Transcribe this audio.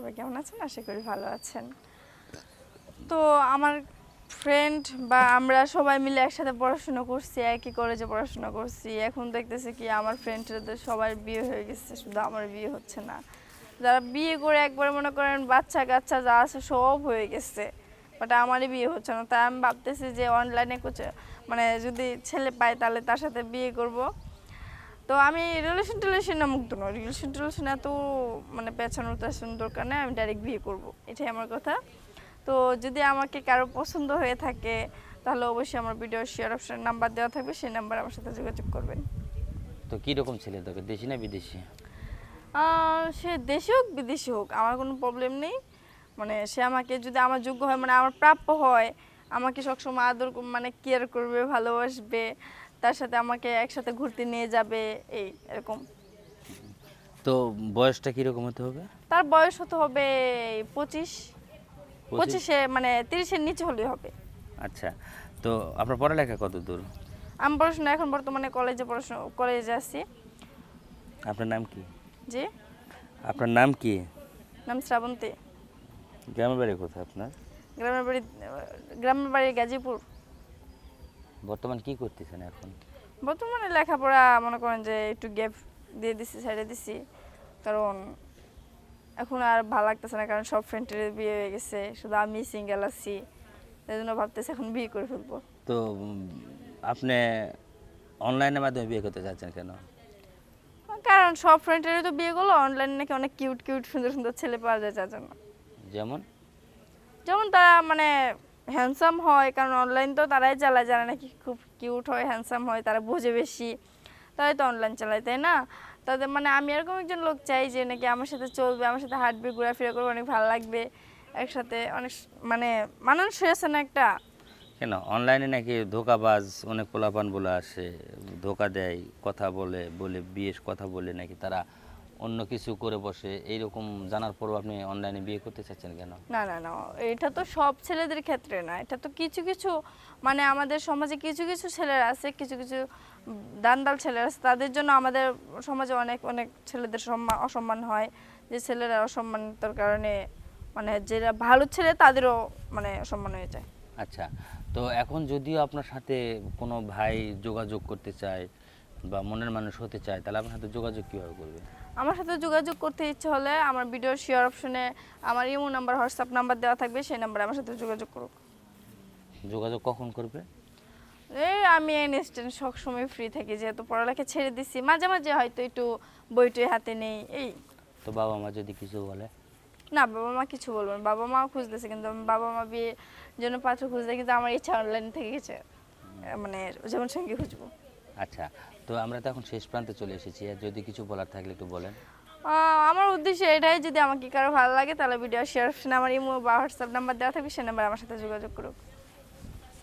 সবাই কেমন আছেন? আশা করি ভালো আছেন। তো আমার ফ্রেন্ড বা আমরা সবাই মিলে একসাথে পড়াশোনা করছি, একই কলেজে পড়াশোনা করছি। এখন দেখতেছি কি আমার ফ্রেন্ডদের সবার বিয়ে হয়ে গেছে, শুধু আমার বিয়ে হচ্ছে না। যারা বিয়ে করে একবারে মনে করেন বাচ্চা কাচ্চা যা আছে সব হয়ে গেছে। বাট আমারই বিয়ে হচ্ছে না। তাই আমি ভাবতেছি যে অনলাইনে মানে যদি ছেলে পাই তাহলে তার সাথে বিয়ে করব। তো আমি রিলেশন টিলেশনে মুগ্ধ নই। রিলেশন টিলেশন এত মানে পেছানোর তেছানোর দরকার নেই আমি ডাইরেক্ট বিয়ে করব। এটাই আমার কথা। তো যদি আমাকে কারও পছন্দ হয়ে থাকে তাহলে অবশ্যই আমার ভিডিও শেয়ার অপশনের নাম্বার দেওয়া থাকবে সেই নাম্বার আমার সাথে যোগাযোগ করবেন। তো কীরকম ছেলে তোকে দেশি না বিদেশি? সে দেশি হোক বিদেশি হোক আমার কোনো প্রবলেম নেই। মানে সে আমাকে যদি আমার যোগ্য হয় মানে আমার প্রাপ্য হয় আমাকে সবসময় আদর মানে কেয়ার করবে ভালোবাসবে। তার সাথে আমাকে একসাথে ঘুরতে নিয়ে যাবে এই এরকম। তো বয়সটা কীরকম হতে হবে? তার বয়স হতে হবে পঁচিশ। পঁচিশ? মানে তিরিশের নিচে হলেই হবে। আচ্ছা তো আপনার পড়ালেখা কত দূর? আমি পড়াশোনা এখন বর্তমানে কলেজে পড়াশোনা কলেজে আছি। আপনার নাম কি? জি। আপনার নাম কি? নাম শ্রাবন্তী। গ্রামের বাড়ি কোথায় আপনার? গ্রামের বাড়ি গ্রামের বাড়ি গাজীপুর। বর্তমান কি করতেছেন এখন? বর্তমানে লেখাপড়া মনে করেন যে একটু গ্যাপ দিয়ে দিছি সাইডে দিছি। কারণ এখন আর ভালো লাগতেছে না কারণ সব ফ্রেন্ডের বিয়ে হয়ে গেছে শুধু আমি সিঙ্গেল আছি। এই জন্য ভাবতেছি এখন বিয়ে করে ফেলব। তো আপনি অনলাইনের মাধ্যমে বিয়ে করতে চাচ্ছেন কেন? কারণ সব ফ্রেন্ডেরই তো বিয়ে করল অনলাইনে নাকি অনেক কিউট কিউট সুন্দর সুন্দর ছেলে পাওয়া যায় যার জন্য। যেমন? যেমন তারা মানে হ্যান্ডসাম হয়, কারণ অনলাইন তো তারাই চালায়, যারা নাকি খুব কিউট হয় হ্যান্ডসাম হয়, তারা বোঝে বেশি। তাই তো অনলাইন চালায়, তাই না? তাদের মানে আমি এরকম একজন লোক চাই যে নাকি আমার সাথে চলবে, আমার সাথে হাঁটবে, ঘোরাফেরা করবে, অনেক ভালো লাগবে, একসাথে অনেক মানে মানুষ হয়েছে না একটা? কেন? অনলাইনে নাকি ধোকাবাজ, অনেক পোলাপান বলে আসে, ধোকা দেয়, কথা বলে বলে বিয়ে কথা বলে নাকি তারা অন্য কিছু করে বসে এইরকম জানার পরও আপনি অনলাইনে বিয়ে করতে চাচ্ছেন কেন? না না না এটা তো সব ছেলেদের ক্ষেত্রে না এটা তো কিছু কিছু মানে আমাদের সমাজে কিছু কিছু ছেলেরা আছে কিছু কিছু দানদাল ছেলেরা আছে তাদের জন্য আমাদের সমাজে অনেক অনেক ছেলেদের সম্মান অসম্মান হয় যে ছেলেরা অসম্মানিতর কারণে মানে যারা ভালো ছেলে তাদেরও মানে অসম্মান হয়ে যায়। আচ্ছা তো এখন যদিও আপনার সাথে কোনো ভাই যোগাযোগ করতে চায় বা মনের মানুষ হতে চায় তাহলে আপনার সাথে যোগাযোগ কীভাবে করবে? আমার সাথে যোগাযোগ করতে ইচ্ছে হলে আমার ভিডিও শেয়ার অপশনে আমার ইমো নাম্বার হোয়াটসঅ্যাপ নাম্বার দেওয়া থাকবে সেই নাম্বারে আমার সাথে যোগাযোগ করুক। যোগাযোগ কখন করবে? এই আমি ইনস্ট্যান্ট সবসময় ফ্রি থাকি যেহেতু পড়ালেখা ছেড়ে দিছি। মাঝে মাঝে হয়তো একটু বইটই হাতে নেই এই। তো বাবা মা যদি কিছু বলে? না বাবা মা কিছু বলব না। বাবা মাও খুঁজতেছে কিন্তু বাবা মা বিয়ে জন্য পাত্র খুঁজতে কিন্তু আমার ইচ্ছা অনলাইন থেকে গেছে। মানে যেমন সঙ্গে খুঁজবো। আচ্ছা তো আমরা তো এখন শেষ প্রান্তে চলে এসেছি। আর যদি কিছু বলার থাকলে একটু বলেন। আমার উদ্দেশ্য এটাই, যদি আমাকে কারও ভালো লাগে তাহলে ভিডিও শেয়ার আমার ইমো বা হোয়াটসঅ্যাপ নাম্বার দেওয়া থাকবে, সে নাম্বার আমার সাথে যোগাযোগ করুক।